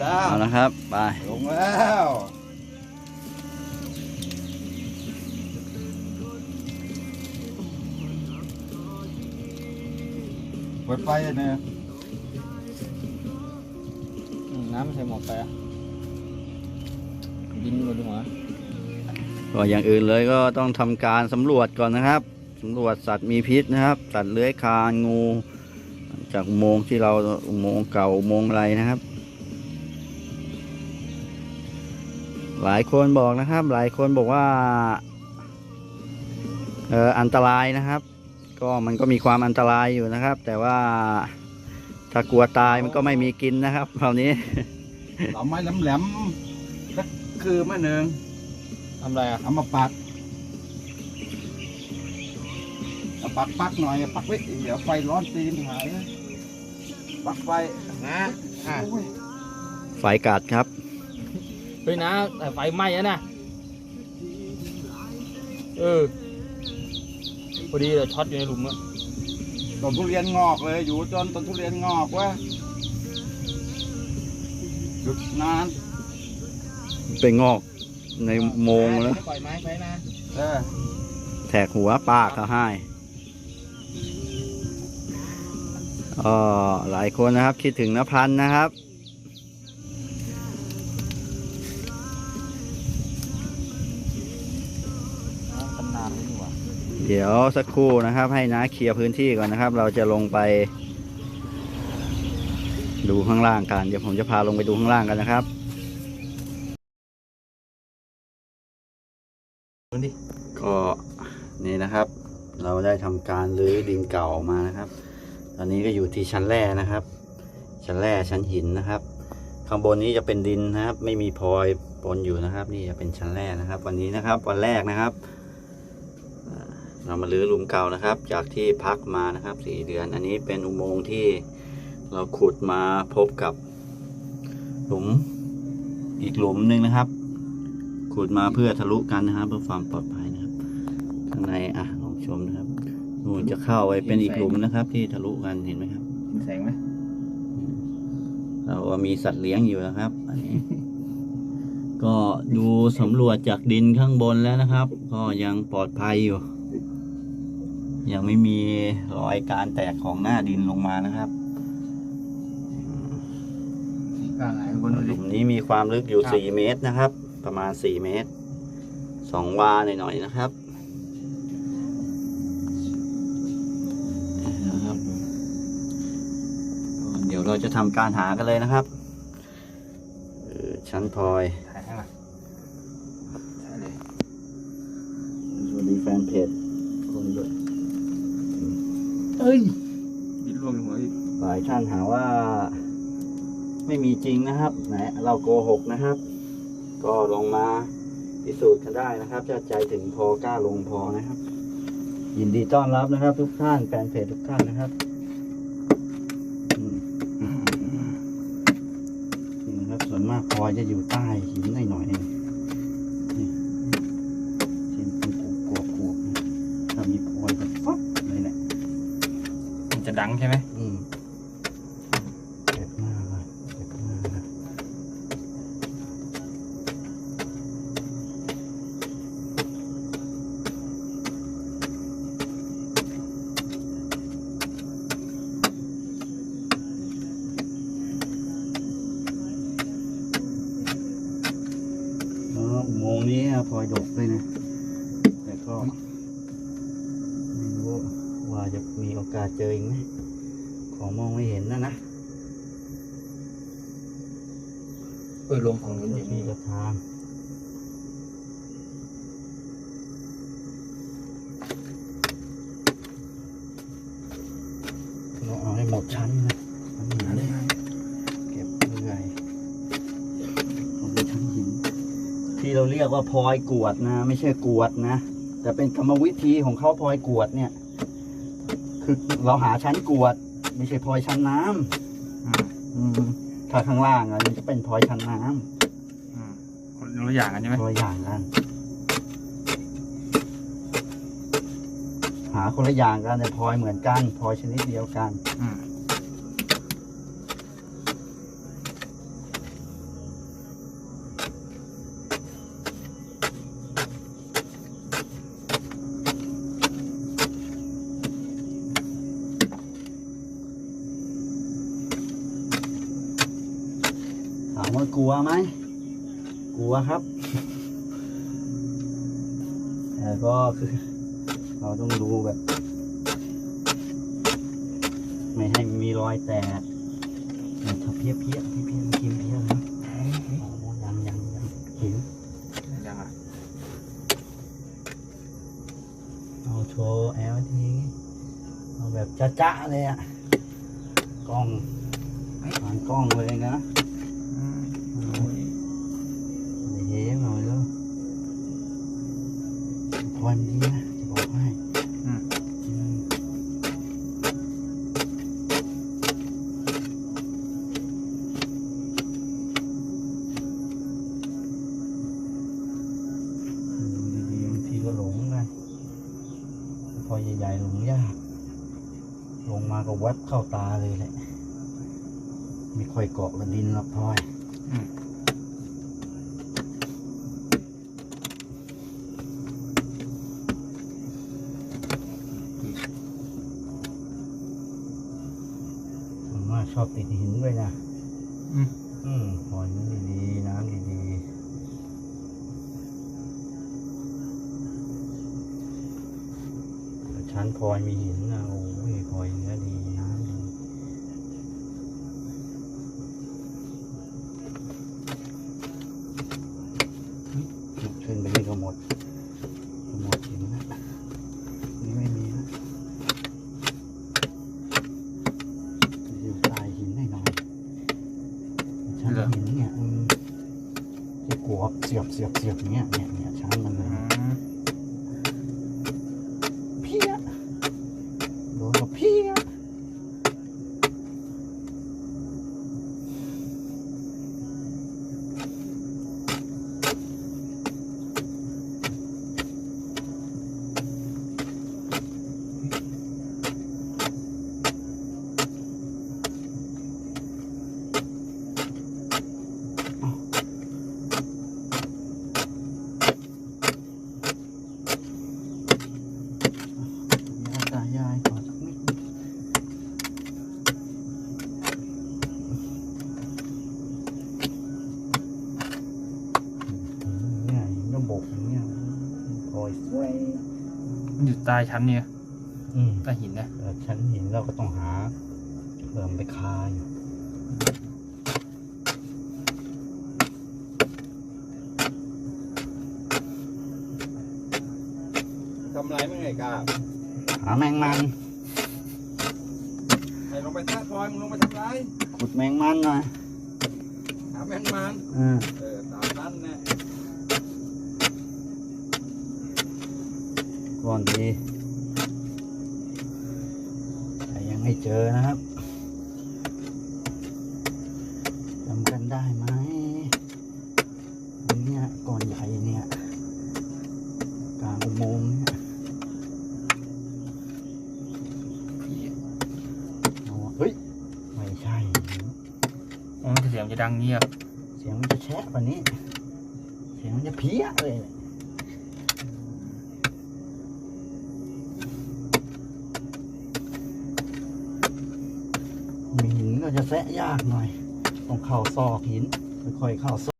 แล้ว เอาละครับไปลงแล้วเปิดไฟเนี่ยอืมน้ำใส่หมดไปอะดินหมดดีกว่าก็อย่างอื่นเลยก็ต้องทำการสำรวจก่อนนะครับสำรวจสัตว์มีพิษนะครับ สัตว์เลื้อยคลานงู จากอุโมงค์ที่เราอุโมงค์เก่าอุโมงค์อะไรนะครับ หลายคนบอกนะครับ หลายคนบอกว่าเอออันตรายนะครับ ก็มันก็มีความอันตรายอยู่นะครับ แต่ว่าถ้ากลัวตายมันก็ไม่มีกินนะครับคราวนี้เอาไม้แหลมๆสักคือมาหนึ่งทำอะไรอะเอามาปักเอาปักปักหน่อยปักไว้เดี๋ยวไฟร้อนตีนหายนะปักไฟนะอะโอ้ยไฟกัดครับเฮ้ยนะแต่ไฟไหม้แล้วนะเออพอดีเลยช็อตอยู่ในหลุมอะต้นทุเรียนงอกเลยอยู่จนต้นทุเรียนงอกวะหยุดนานไปงอกในอุโมงค์แล้ว ปล่อยไม้ไปนะเออแทกหัวป้าเขาให้อ๋อหลายคนนะครับ คิดถึงนพันธ์นะครับ เดี๋ยวสักครู่นะครับ ให้น้าเคลียร์พื้นที่ก่อนนะครับ เราจะลงไป ดูข้างล่างกัน เดี๋ยวผมจะพาลงไปดูข้างล่างกันนะครับก็นี่นะครับ เราได้ทำการรื้อดินเก่ามานะครับ ตอนนี้ก็อยู่ที่ชั้นแร่นะครับ ชั้นแร่ชั้นหินนะครับ ข้างบนนี้จะเป็นดินนะครับ ไม่มีพลอยปนอยู่นะครับ นี่จะเป็นชั้นแร่นะครับ วันนี้นะครับ วันแรกนะครับ เรามาลื้อหลุมเก่านะครับ จากที่พักมานะครับสี่เดือน อันนี้เป็นอุโมงค์ที่เราขุดมาพบกับหลุมอีกหลุมหนึ่งนะครับ ขุดมาเพื่อทะลุกันนะครับ เพื่อความปลอดภัยนะครับข้างในอะลองชมนะครับนู่นจะเข้าไปเป็นอีกหลุมนะครับ ที่ทะลุกันเห็นไหมครับกินแสงไหมเราก็มีสัตว์เลี้ยงอยู่นะครับ อันนี้ ก็ดูสำรวจจากดินข้างบนแล้วนะครับ ก็ยังปลอดภัยอยู่ ยังไม่มีรอยการแตกของหน้าดินลงมานะครับกลางไหนบนนู้นหดิลุมนี้มีความลึกอยู่ครับสี่เมตรนะครับ ประมาณสี่เมตรสองวาหน่อยๆนะครับนะครับเดี๋ยวเราจะทำการหากันเลยนะครับเออชั้นพลอยถ่ายข้างหลังถ่ายเลยสวัสดีแฟนเพจคนด้วย เอ้ยดินรวมในหัวอีกหลายท่านหาว่า ไม่มีจริงนะครับไหนเราโกหกนะครับ ก็ลงมาพิสูจน์กันได้นะครับถ้าใจถึงพอกล้าลงพอนะครับ ยินดีต้อนรับนะครับ ทุกท่านแฟนเพจทุกท่านนะครับอืมนี่นะครับส่วนมากพลอยจะอยู่ใต้หินหน่อยๆเองนี่ที่เป็นกวบๆกวบๆนะถ้ามีพลอยแบบฟับเลยเนี่ย มัน จะดังใช่ไหมอืมเจ็บมากเลยเจ็บมากเลยอ๋ออุโมงค์นี้พลอยดกด้วยนะแต่ก็ จะมีโอกาสเจออีกไหมของมองไม่เห็นนะนะเออลมฝั่งนู้นอย่างมีนี้กระทางเราเอาให้หมดชั้นนะชั้นหินเลยเก็บเรื่อยเอาไปชั้นหิน ที่เราเรียกว่าพลอยกวดนะ ไม่ใช่กวดนะ แต่เป็นกรรมวิธีของเขาพลอยกวดเนี่ย คือเราหาชั้นกวด ไม่ใช่พลอยชั้นน้ำอ่าอืมถ้าข้างล่างอะมันจะเป็นพลอยชั้นน้อ่าคนละอย่างกันใช่ไหมำตัวอย่างกัน หาคนละอย่างกันแต่พลอยเหมือนกันพลอยชนิดเดียวกัน อืม กลัวไหมกลัวครับแต่ก็คือ เราต้องดูแบบ ไม่ให้มีรอยแตกเนี่ยถ้าเพี้ยเพี้ยเพี้ยเพี้ยกินเพี้ยนะโอ้ยังยังยังหิวยังอะเอาโชว์แอลทีเอาแบบจ้าๆเลยอะกล้องผ่านกล้องเลยนะ อืม เอาเฮ้หน่อยแล้ว พรดีนะจะบอกให้อืมอืมดูดีๆบางทีก็หลงกันพอใหญ่ๆหลงยากลงมาก็แวบเข้าตาเลยแหละ ไม่ค่อยเกาะกับดินหรอกพลอย อืม ผมว่า ชอบติดหินด้วยนะ อืมอืมหอยมันดีๆ น้ำดีๆแต่ชั้นพลอยมีหินนะโอ้ยพลอยเนื้อดี น้ำดี ขึ้นไปนี่ก็หมดก็หมดหินนะนี่ไม่มีนะอยู่ใต้หินหน่อยๆชั้นหินเนี่ยอืมที่กลั วเสียบเสียบเสียบอย่างเงี้ยเนี่ยเนี่ยชั้นมันเลย อืม เพี้ยโดนกับเพี้ยยายตายายขอสักนิดอืมเนี่ยหินก็บกอย่างเงี้ยโอ้ยสวย มันอยู่ ใต้ชั้นเนี่ยอืมใต้หินนะเออชั้นหินเราก็ต้องหาเพิ่มไปคาอยู่ทำไรไม่ไงกล้าหาแมงมัน ไอ้ลงไปท่าพลอยมึงลงไปทำไรขุดแมงมันหน่อยหาแมงมัน อ่า เออตามนั้นนะ ก่อนดีแต่ยังไม่เจอนะครับจำกันได้ไหมอันเนี้ยก่อนใหญ่เนี่ยกลางอุโมงค์เนี่ยเอาวะเฮ้ย ไม่ใช่โอ้แต่เสียงจะดังเงียบ เสียงมันจะแชะกว่านี้ เสียงมันจะเพี้ยเลย มีหิน ก็จะแซะยากหน่อย ต้องเข่าซอกหินค่อยๆเข่าซอก